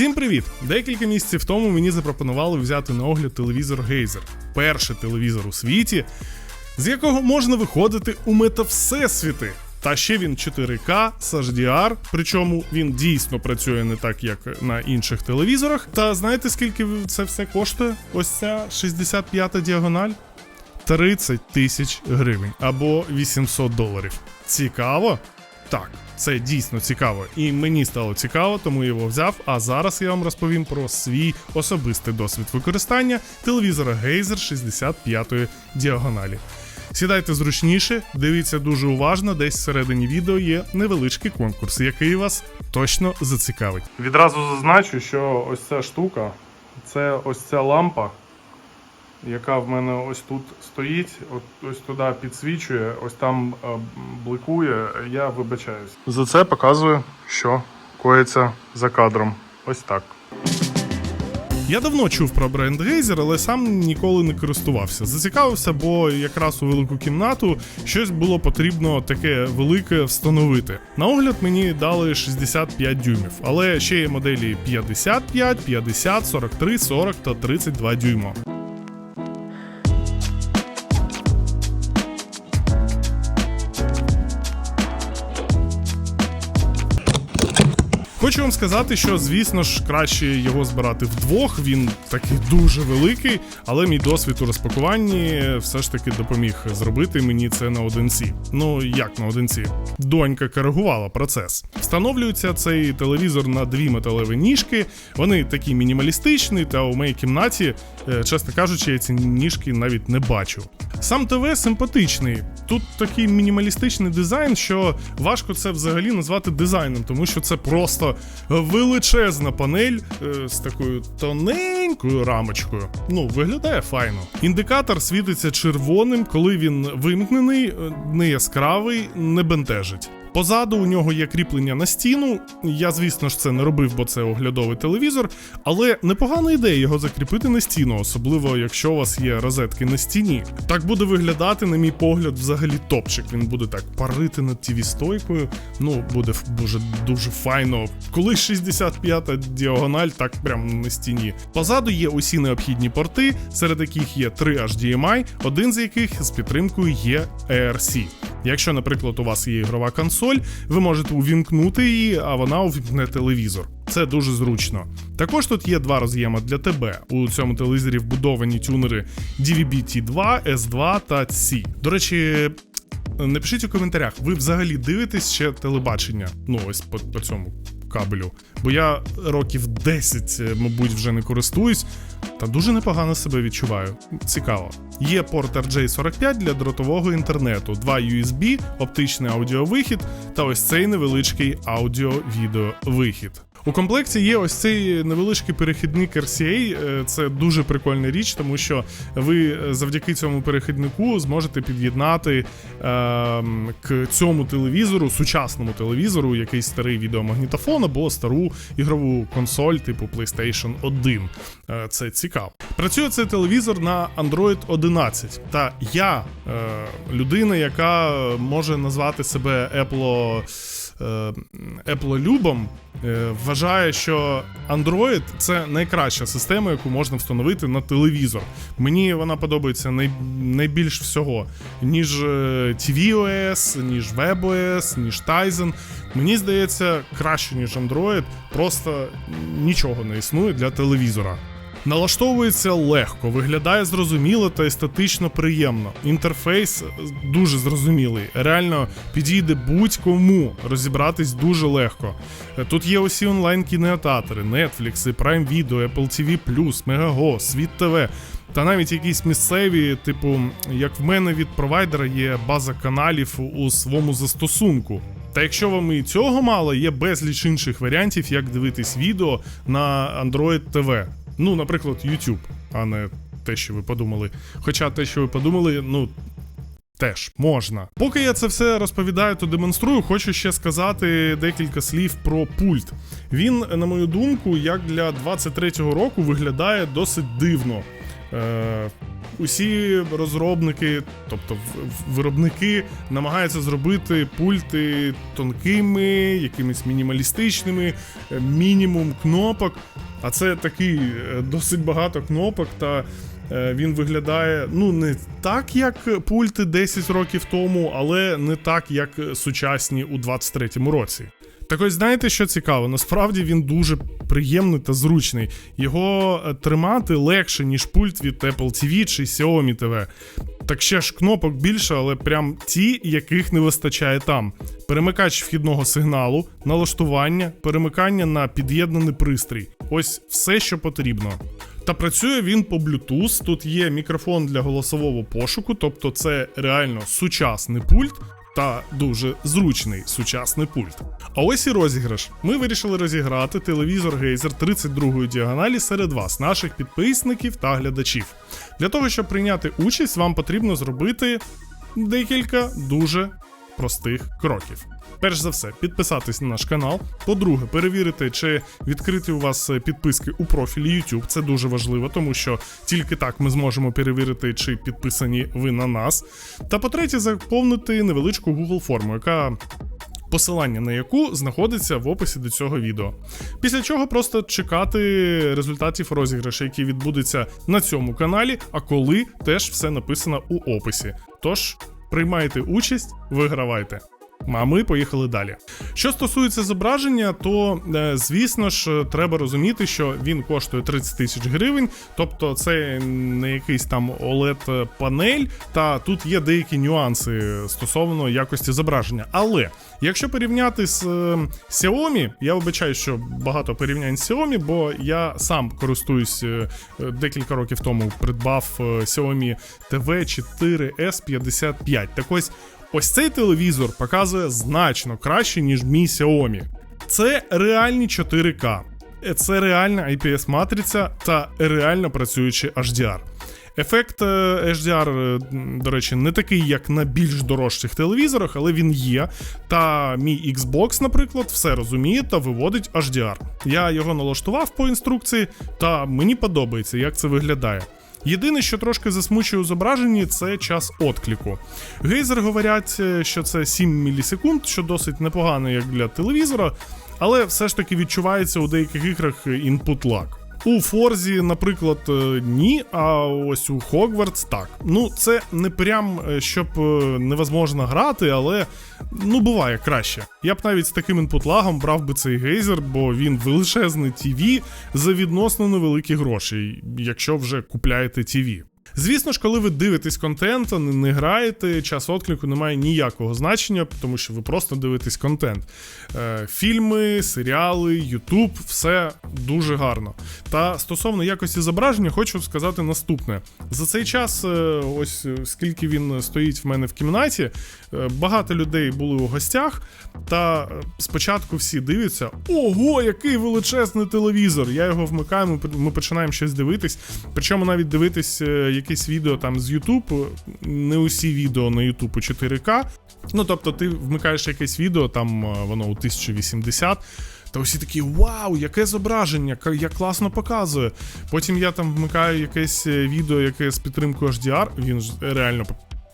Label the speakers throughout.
Speaker 1: Всім привіт! Декілька місяців тому мені запропонували взяти на огляд телевізор Гейзер. Перший телевізор у світі, з якого можна виходити у метавсесвіти. Та ще він 4К з HDR, причому він дійсно працює не так, як на інших телевізорах. Та знаєте, скільки це все коштує? Ось ця 65-та діагональ? 30 тисяч гривень або 800 доларів. Цікаво? Так, це дійсно цікаво, і мені стало цікаво, тому його взяв. А зараз я вам розповім про свій особистий досвід використання телевізора Geyser 65-ї діагоналі. Сідайте зручніше, дивіться дуже уважно, десь всередині відео є невеличкий конкурс, який вас точно зацікавить. Відразу зазначу, що ось ця штука це ось ця лампа, яка в мене ось тут стоїть, ось туди підсвічує, ось там е, бликує. Я вибачаюсь. За це показую, що коїться за кадром. Ось так. Я давно чув про бренд Razer, але сам ніколи не користувався. Зацікавився, бо якраз у велику кімнату щось було потрібно таке велике встановити. На огляд мені дали 65 дюймів, але ще є моделі 55, 50, 43, 40 та 32 дюйма. Хочу вам сказати, що звісно ж краще його збирати вдвох. Він такий дуже великий, але мій досвід у розпакуванні все ж таки допоміг зробити мені це на одинці. Ну як на одинці? Донька коригувала процес. Встановлюється цей телевізор на дві металеві ніжки. Вони такі мінімалістичні, та у моїй кімнаті, е, чесно кажучи, я ці ніжки навіть не бачу. Сам ТВ симпатичний. Тут такий мінімалістичний дизайн, що важко це взагалі назвати дизайном, тому що це просто величезна панель е, з такою тоненькою рамочкою. Ну, виглядає файно. Індикатор світиться червоним, коли він вимкнений, е, не яскравий, не бентежить. Позаду у нього є кріплення на стіну. Я, звісно ж, це не робив, бо це оглядовий телевізор. Але непогана ідея його закріпити на стіну, особливо якщо у вас є розетки на стіні. Так буде виглядати, на мій погляд, взагалі топчик. Він буде так парити над тіві стойкою. Ну, буде дуже дуже файно. Коли 65-та діагональ, так прям на стіні. Позаду є усі необхідні порти, серед яких є три HDMI, один з яких з підтримкою є ERC. Якщо, наприклад, у вас є ігрова консоль, ви можете увімкнути її, а вона увімкне телевізор. Це дуже зручно. Також тут є два роз'єми для ТБ. У цьому телевізорі вбудовані тюнери DVB-T2, S2 та C. До речі. Напишіть у коментарях, ви взагалі дивитесь ще телебачення? Ну, ось по, по цьому кабелю. Бо я років 10, мабуть, вже не користуюсь, та дуже непогано себе відчуваю. Цікаво. Є порт RJ45 для дротового інтернету, два USB, оптичний аудіовихід та ось цей невеличкий аудіо-відеовихід. У комплекті є ось цей невеличкий перехідник RCA. Е, Це дуже прикольна річ, тому що ви завдяки цьому перехіднику зможете під'єднати е, к цьому телевізору, сучасному телевізору, якийсь старий відеомагнітофон або стару ігрову консоль типу PlayStation 1. Е, Це цікаво. Працює цей телевізор на Android 11. Та я, е, людина, яка може назвати себе Apple. Е, Apple любом е, вважає, що Android це найкраща система, яку можна встановити на телевізор. Мені вона подобається най, найбільш всього, ніж е, tvOS, ніж WebOS, ніж Tizen. Мені здається, краще, ніж Android, просто нічого не існує для телевізора. Налаштовується легко, виглядає зрозуміло та естетично приємно. Інтерфейс дуже зрозумілий. Реально підійде будь-кому розібратись дуже легко. Тут є усі онлайн кінотеатри, Netflix, Prime Video, Apple TV+, Megago, Світ ТВ. Та навіть якісь місцеві, типу, як в мене від провайдера є база каналів у своєму застосунку. Та якщо вам і цього мало, є безліч інших варіантів, як дивитись відео на Android TV. Ну, наприклад, YouTube, а не те, що ви подумали. Хоча те, що ви подумали, ну. Теж можна. Поки я це все розповідаю, то демонструю, хочу ще сказати декілька слів про пульт. Він, на мою думку, як для 23-го року виглядає досить дивно. Е, усі розробники, тобто виробники, намагаються зробити пульти тонкими, якимись мінімалістичними, е, мінімум кнопок. А це такий е, досить багато кнопок, та е, він виглядає ну не так, як пульти 10 років тому, але не так, як сучасні у 23-му році. Так ось знаєте, що цікаво? Насправді він дуже приємний та зручний. Його е, тримати легше, ніж пульт від Apple TV чи Xiaomi TV. Так ще ж кнопок більше, але прям ті, яких не вистачає там. Перемикач вхідного сигналу, налаштування, перемикання на під'єднаний пристрій. Ось все, що потрібно. Та працює він по Bluetooth. Тут є мікрофон для голосового пошуку, тобто це реально сучасний пульт та дуже зручний сучасний пульт. А ось і розіграш. Ми вирішили розіграти телевізор Гейзер 32 діагоналі серед вас, наших підписників та глядачів. Для того, щоб прийняти участь, вам потрібно зробити декілька дуже простих кроків. Перш за все, підписатись на наш канал. По-друге, перевірити, чи відкриті у вас е, підписки у профілі YouTube. Це дуже важливо, тому що тільки так ми зможемо перевірити, чи підписані ви на нас. Та по-третє, заповнити невеличку Google форму, яка посилання на яку знаходиться в описі до цього відео. Після чого просто чекати результатів розіграшу, які відбудуться на цьому каналі, а коли теж все написано у описі. Тож приймайте участь, вигравайте. А ми поїхали далі. Що стосується зображення, то е, звісно ж треба розуміти, що він коштує 30 тисяч гривень, тобто це не якийсь там oled панель, та тут є деякі нюанси стосовно якості зображення. Але якщо порівняти з е, Xiaomi, я вибачаю, що багато порівнянь з Xiaomi, бо я сам користуюсь е, декілька років тому придбав Xiaomi TV 4S 55. Так ось Ось цей телевізор показує значно краще, ніж мій Xiaomi. Це реальні 4К, Е, це реальна IPS-матриця та реально працюючий HDR. Ефект е, HDR, е, до речі, не такий, як на більш дорожчих телевізорах, але він є. Та мій Xbox, наприклад, все розуміє та виводить HDR. Я його налаштував по інструкції, та мені подобається, як це виглядає. Єдине, що трошки засмучує у зображенні, це час откліку. Гейзер говорять, е, що це 7 мілісекунд, що досить непогано як для телевізора, але все ж таки відчувається у деяких іграх інпут лаг. У Форзі, наприклад, е, ні, а ось у Хогвартс так. Ну, це не прям е, щоб е, невозможно грати, але ну буває краще. Я б навіть з таким інпут-лагом брав би цей гейзер, бо він величезний TV за відносно невеликі гроші, якщо вже купляєте TV. Звісно ж, коли ви дивитесь контент, а не, граєте, час отклику не має ніякого значення, тому що ви просто дивитесь контент. Е, фільми, серіали, Ютуб, все дуже гарно. Та стосовно якості зображення, хочу сказати наступне: за цей час, е, ось е, скільки він стоїть в мене в кімнаті, багато людей були у гостях. Та спочатку всі дивляться: ого, який величезний телевізор! Я його вмикаю, ми, починаємо щось дивитись. Причому навіть дивитись е, якесь відео там з YouTube, не усі відео на YouTube 4К. Ну тобто, ти вмикаєш якесь відео, там е, воно у 1080. Та усі такі вау, яке зображення, як класно показує. Потім я там вмикаю якесь е, відео, яке з підтримкою HDR, він ж реально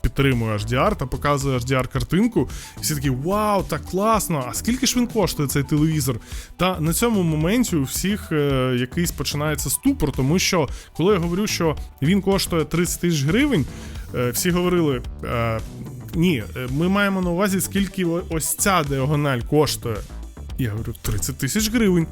Speaker 1: підтримує HDR та показує HDR-картинку. І всі такі вау, так класно! А скільки ж він коштує цей телевізор? Та на цьому моменті у всіх е, якийсь починається ступор, тому що коли я говорю, що він коштує 30 тисяч гривень, е, всі говорили. Е, ні, е, ми маємо на увазі, скільки ось ця діагональ коштує. Я говорю, 30 тисяч гривень.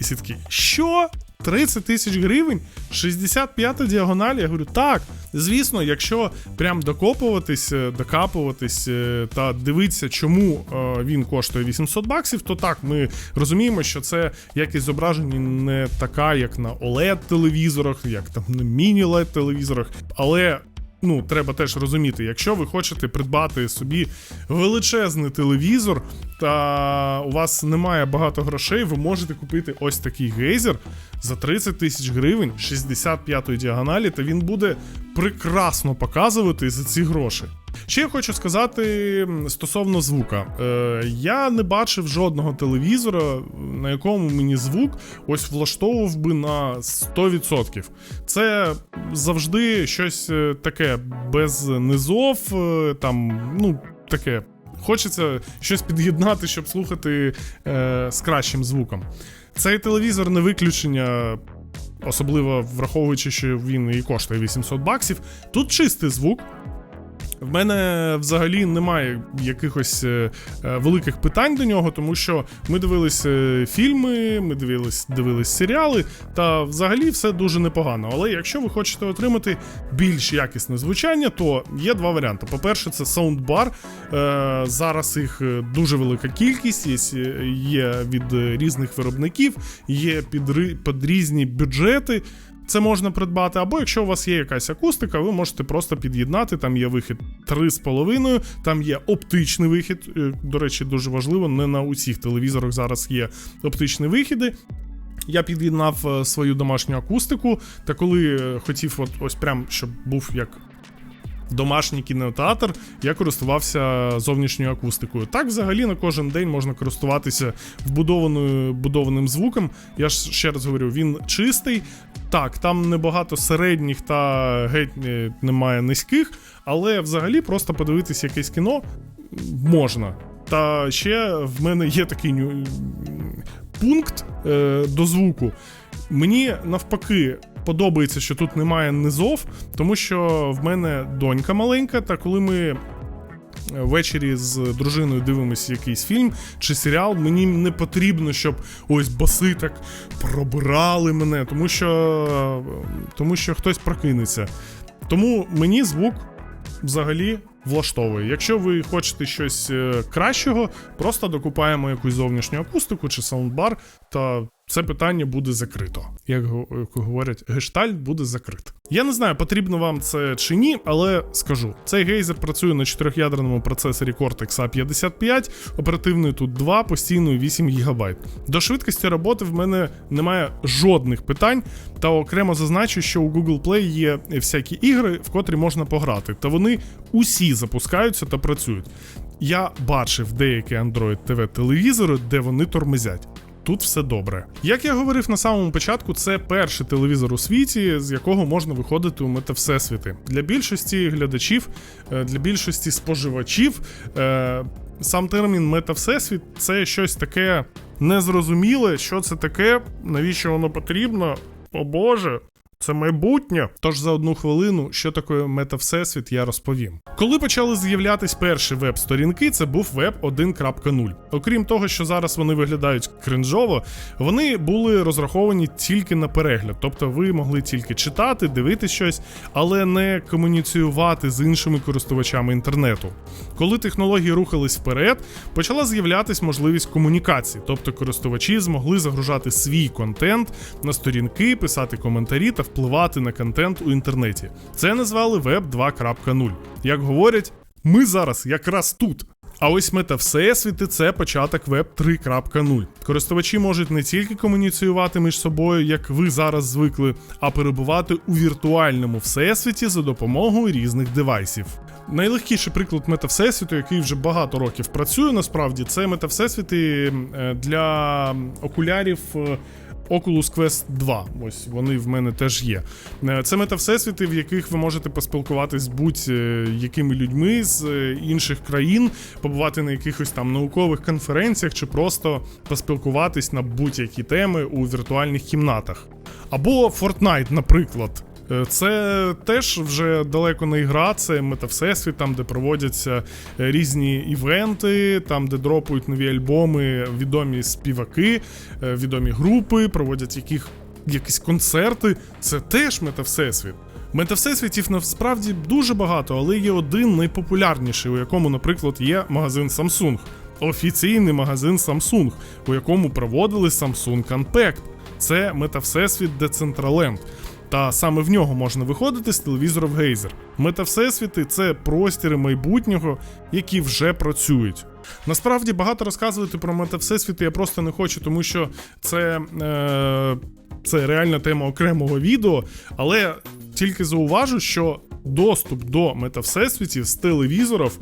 Speaker 1: І всі такі, що? 30 тисяч гривень? 65 діагональ? Я говорю, так. Звісно, якщо прям докопуватись, е, докапуватись е, та дивитися, чому е, він коштує 800 баксів, то так, ми розуміємо, що це якість зображення не така, як на OLED-телевізорах, як там на міні-LED телевізорах. Але ну, треба теж розуміти, якщо ви хочете придбати собі величезний телевізор, та у вас немає багато грошей, ви можете купити ось такий гейзер за 30 тисяч гривень 65-ї діагоналі, та він буде прекрасно показувати за ці гроші. Ще я хочу сказати стосовно звука. Е, я не бачив жодного телевізора, на якому мені звук ось влаштовував би на 100%. Це завжди щось е, таке без низов, е, там, ну, таке. Хочеться щось під'єднати, щоб слухати е, з кращим звуком. Цей телевізор не виключення, особливо враховуючи, що він і коштує 800 баксів. Тут чистий звук. В мене взагалі немає якихось е, е, великих питань до нього, тому що ми дивились е, фільми, ми дивились, дивились серіали, та взагалі все дуже непогано. Але якщо ви хочете отримати більш якісне звучання, то є два варіанти. По-перше, це саундбар. Зараз їх дуже велика кількість, є, від різних виробників, є під, під різні бюджети. Це можна придбати, або якщо у вас є якась акустика, ви можете просто під'єднати. Там є вихід 3,5, там є оптичний вихід. Е, До речі, дуже важливо, не на усіх телевізорах зараз є оптичні вихіди. Я під'єднав е, свою домашню акустику, та коли е, хотів, от ось прям, щоб був як домашній кінотеатр, я користувався зовнішньою акустикою. Так, взагалі, на кожен день можна користуватися вбудованою будованим звуком. Я ж ще раз говорю, він чистий. Так, там небагато середніх та геть е, немає низьких, але взагалі просто подивитися якесь кіно можна. Та ще в мене є такий пункт е, до звуку. Мені навпаки подобається, що тут немає низов, тому що в мене донька маленька, та коли ми. Ввечері з дружиною дивимося якийсь фільм чи серіал. Мені не потрібно, щоб ось баси так пробирали мене, тому що, тому що хтось прокинеться. Тому мені звук взагалі влаштовує. Якщо ви хочете щось е, кращого, просто докупаємо якусь зовнішню акустику чи саундбар, та це питання буде закрито. Як го- говорять, гештальт буде закрит. Я не знаю, потрібно вам це чи ні, але скажу: цей гейзер працює на чотирьохядерному процесорі Cortex A55, оперативний тут 2, постійною 8 ГБ. До швидкості роботи в мене немає жодних питань, та окремо зазначу, що у Google Play є всякі ігри, в котрі можна пограти, та вони усі запускаються та працюють. Я бачив деякі Android TV телевізори, де вони тормозять. Тут все добре. Як я говорив на самому початку, це перший телевізор у світі, з якого можна виходити у метавсесвіти. Для більшості глядачів, е, для більшості споживачів, е, сам термін метавсесвіт це щось таке незрозуміле, що це таке, навіщо воно потрібно. О Боже, це майбутнє. Тож за одну хвилину, що таке мета-всесвіт, я розповім. Коли почали з'являтись перші веб-сторінки, це був веб 1.0. Окрім того, що зараз вони виглядають кринжово, вони були розраховані тільки на перегляд, тобто ви могли тільки читати, дивитись щось, але не комуніціювати з іншими користувачами інтернету. Коли технології рухались вперед, почала з'являтись можливість комунікації, тобто користувачі змогли загружати свій контент на сторінки, писати коментарі та впливати на контент у інтернеті. Це назвали Web 2.0. Як говорять, ми зараз якраз тут. А ось мета Всесвіти це початок Web 3.0. Користувачі можуть не тільки комуніціювати між собою, як ви зараз звикли, а перебувати у віртуальному всесвіті за допомогою різних девайсів. Найлегкіший приклад мета Всесвіту, який вже багато років працює, насправді, це мета Всесвіти е, для окулярів. Е, Oculus Quest 2. Ось вони в мене теж є. Е, Це мета-всесвіти, в яких ви можете поспілкуватись з будь-якими людьми з е, інших країн, побувати на якихось там наукових конференціях чи просто поспілкуватись на будь-які теми у віртуальних кімнатах. Або Fortnite, наприклад. Е, Це теж вже далеко не ігра, це метавсесвіт, там, де проводяться е, різні івенти, там, де дропають нові альбоми, відомі співаки, е, відомі групи, проводять яких, якісь концерти. Це теж метавсесвіт. Метавсесвітів насправді дуже багато, але є один найпопулярніший, у якому, наприклад, є магазин Samsung. Офіційний магазин Samsung, у якому проводили Samsung Unpacked. Це метавсесвіт Decentraland. Та саме в нього можна виходити з телевізорів Гейзер. Мета Всесвіти це простіри майбутнього, які вже працюють. Насправді багато розказувати про мета Всесвіти я просто не хочу, тому що це, е, це реальна тема окремого відео, але Тільки зауважу, що доступ до метавсесвітів з телевізорів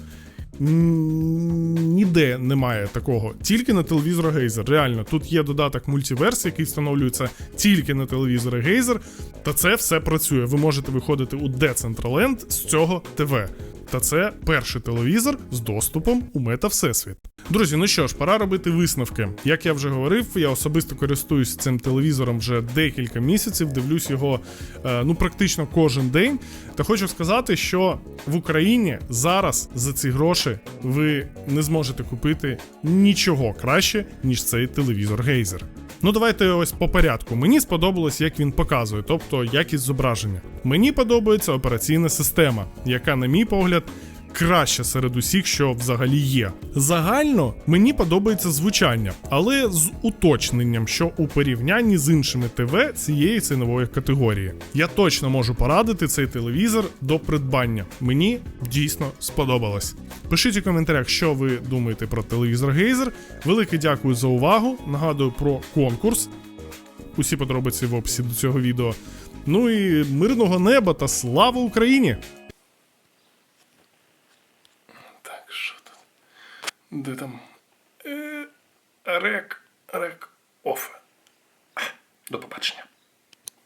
Speaker 1: ніде немає такого. Тільки на телевізор Гейзер. Реально, тут є додаток мультиверс, який встановлюється тільки на телевізори Гейзер, та це все працює. Ви можете виходити у Decentraland з цього ТВ. Та це перший телевізор з доступом у мета Всесвіт. Друзі, ну що ж, пора робити висновки. Як я вже говорив, я особисто користуюсь цим телевізором вже декілька місяців, дивлюсь його е, ну практично кожен день. Та хочу сказати, що в Україні зараз за ці гроші ви не зможете купити нічого краще, ніж цей телевізор Гейзер. Ну, давайте ось по порядку. Мені сподобалось, як він показує, тобто якість зображення. Мені подобається операційна система, яка, на мій погляд, краща серед усіх, що взагалі є. Загально мені подобається звучання, але з уточненням, що у порівнянні з іншими ТВ цієї цінової категорії. Я точно можу порадити цей телевізор до придбання. Мені дійсно сподобалось. Пишіть у коментарях, що ви думаєте про телевізор Гейзер. Велике дякую за увагу. Нагадую про конкурс. Усі подробиці в описі до цього відео. Ну і мирного неба та слава Україні! Так, що тут? Де там? Е, рек, рек, оф. До побачення.